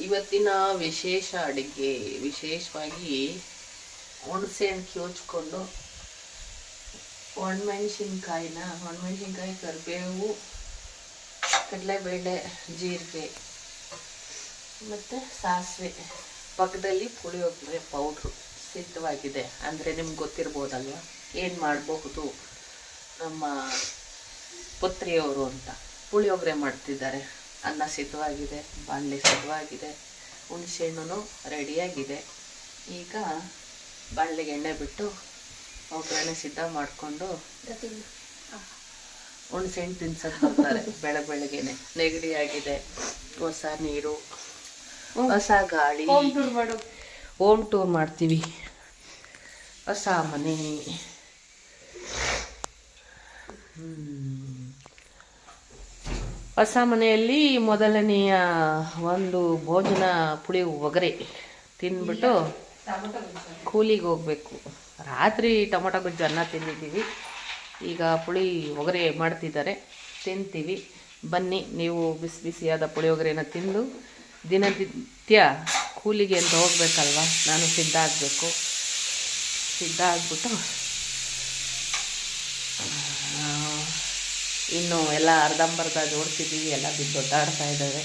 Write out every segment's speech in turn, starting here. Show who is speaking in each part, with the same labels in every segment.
Speaker 1: ಇವತ್ತಿನ ವಿಶೇಷ ಅಡುಗೆ, ವಿಶೇಷವಾಗಿ ಹುಣಸೆಹಣ್ಣು ಕಿವುಚ್ಕೊಂಡು ಒಣಮೆಣ್ಸಿನ್ಕಾಯಿನ, ಒಣಮೆಣ್ಸಿನ್ಕಾಯಿ ಕರಿಬೇವು, ಕಡಲೆಬೇಳೆ, ಜೀರಿಗೆ ಮತ್ತು ಸಾಸಿವೆ. ಪಕ್ಕದಲ್ಲಿ ಪುಳಿಯೋಗರೆ ಪೌಡ್ರು ಸಿದ್ಧವಾಗಿದೆ. ಅಂದರೆ ನಿಮ್ಗೆ ಗೊತ್ತಿರ್ಬೋದಲ್ವ? ಏನು ಮಾಡಬಹುದು ನಮ್ಮ ಪುತ್ರಿಯವರು ಅಂತ. ಪುಳಿಯೋಗರೆ ಮಾಡ್ತಿದ್ದಾರೆ. ಅನ್ನ ಸಿದ್ಧವಾಗಿದೆ ಬಾಣಲೆ ಸಿದ್ಧವಾಗಿದೆ ಹುಣಸೆಹಣ್ಣು ರೆಡಿಯಾಗಿದೆ ಈಗ ಬಾಣಲೆಗೆ ಎಣ್ಣೆ ಬಿಟ್ಟು ಒಗ್ಗರಣೆ ಸಿದ್ಧ ಮಾಡಿಕೊಂಡು ಹುಣಸೆಹಣ್ಣು ತಿನ್ಸಕ್ಕೆ ಬರ್ತಾರೆ ಬೆಳಗ್ಗೆ ಬೆಳಗ್ಗೆನೆ. ನೆಗಡಿ ಆಗಿದೆ ಹೊಸ ನೀರು ಹೊಸ ಗಾಳಿ.
Speaker 2: ಮಾಡು.
Speaker 1: ಹೋಮ್ ಟೂರ್ ಮಾಡ್ತೀವಿ. ಹೊಸ ಮನೆ. ಹ್ಮ್. ಹೊಸ ಮನೆಯಲ್ಲಿ ಮೊದಲನೆಯ ಒಂದು ಭೋಜನ ಪುಳಿ ಒಗರೆ ತಿಂದ್ಬಿಟ್ಟು ಕೂಲಿಗೆ ಹೋಗ್ಬೇಕು. ರಾತ್ರಿ ಟೊಮೊಟೊ ಗೊಜ್ಜು ಅನ್ನ ತಿಂದಿದ್ದೀವಿ. ಈಗ ಪುಳಿ ಒಗರೆ ಮಾಡ್ತಿದ್ದಾರೆ. ತಿಂತೀವಿ. ಬನ್ನಿ ನೀವು ಬಿಸಿ ಬಿಸಿಯಾದ ಪುಳಿಯೋಗರೆನ ತಿಂದು ದಿನನಿತ್ಯ ಕೂಲಿಗೆ ಅಂತ ಹೋಗ್ಬೇಕಲ್ವ? ನಾನು ಸಿದ್ಧ ಆಗಬೇಕು. ಸಿದ್ಧ ಆಗಿಬಿಟ್ಟು ಇನ್ನು ಎಲ್ಲ ಅರ್ಧಂಬರ್ಧ ಜೋಡಿಸಿದ್ದೀವಿ ಎಲ್ಲ ಬಿದ್ದು ಒದ್ದಾಡ್ತಾ ಇದ್ದಾವೆ.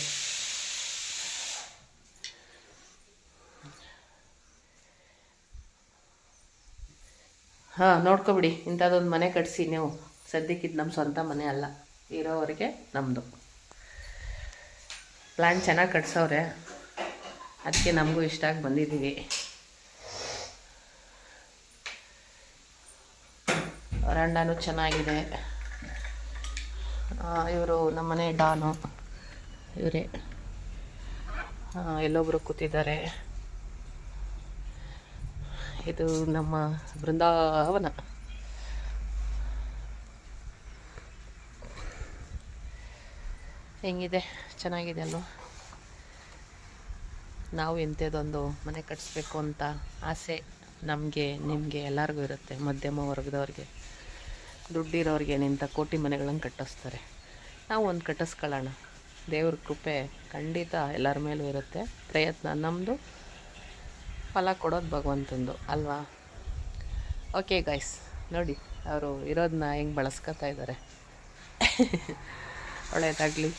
Speaker 1: ಹಾಂ, ನೋಡ್ಕೊಬಿಡಿ, ಇಂಥದ್ದೊಂದು ಮನೆ ಕಟ್ಸಿ ನೀವು. ಸದ್ಯಕ್ಕಿದ್ದು ನಮ್ಮ ಸ್ವಂತ ಮನೆ ಅಲ್ಲ, ಇರೋವರೆಗೆ ನಮ್ಮದು ಪ್ಲ್ಯಾನ್ ಚೆನ್ನಾಗಿ ಕಟ್ಸವ್ರೆ. ಅದಕ್ಕೆ ನಮಗೂ ಇಷ್ಟ ಆಗಿ ಬಂದಿದ್ದೀವಿ. ವರಾಂಡನೂ ಚೆನ್ನಾಗಿದೆ. ಇವರು ನಮ್ಮನೆ ಡಾನು. ಇವರೇ. ಎಲ್ಲೊಬ್ಬರು ಕೂತಿದ್ದಾರೆ. ಇದು ನಮ್ಮ ಬೃಂದಾವನ. ಹೆಂಗಿದೆ? ಚೆನ್ನಾಗಿದೆ ಅಲ್ವ? ನಾವು ಇಂಥದ್ದೊಂದು ಮನೆ ಕಟ್ಟಿಸ್ಬೇಕು ಅಂತ ಆಸೆ ನಮಗೆ, ನಿಮಗೆ ಎಲ್ಲರಿಗೂ ಇರುತ್ತೆ, ಮಧ್ಯಮ ವರ್ಗದವ್ರಿಗೆ. ದುಡ್ಡಿರೋರಿಗೆ ನಿಂತ ಕೋಟಿ ಮನೆಗಳನ್ನು ಕಟ್ಟಿಸ್ತಾರೆ. ನಾವು ಒಂದು ಕಟ್ಟಿಸ್ಕೊಳ್ಳೋಣ. ದೇವ್ರ ಕೃಪೆ ಖಂಡಿತ ಎಲ್ಲರ ಮೇಲೂ ಇರುತ್ತೆ. ಪ್ರಯತ್ನ. ನಮ್ಮದು ಫಲ ಕೊಡೋದು ಭಗವಂತಂದು, ಅಲ್ವಾ? ಓಕೆ ಗಾಯ್ಸ್ ನೋಡಿ, ಅವರು ಇರೋದನ್ನ ಹೆಂಗೆ ಬಳಸ್ಕೊತಾ ಇದ್ದಾರೆ ಒಳ್ಳೆಯದಾಗಲಿ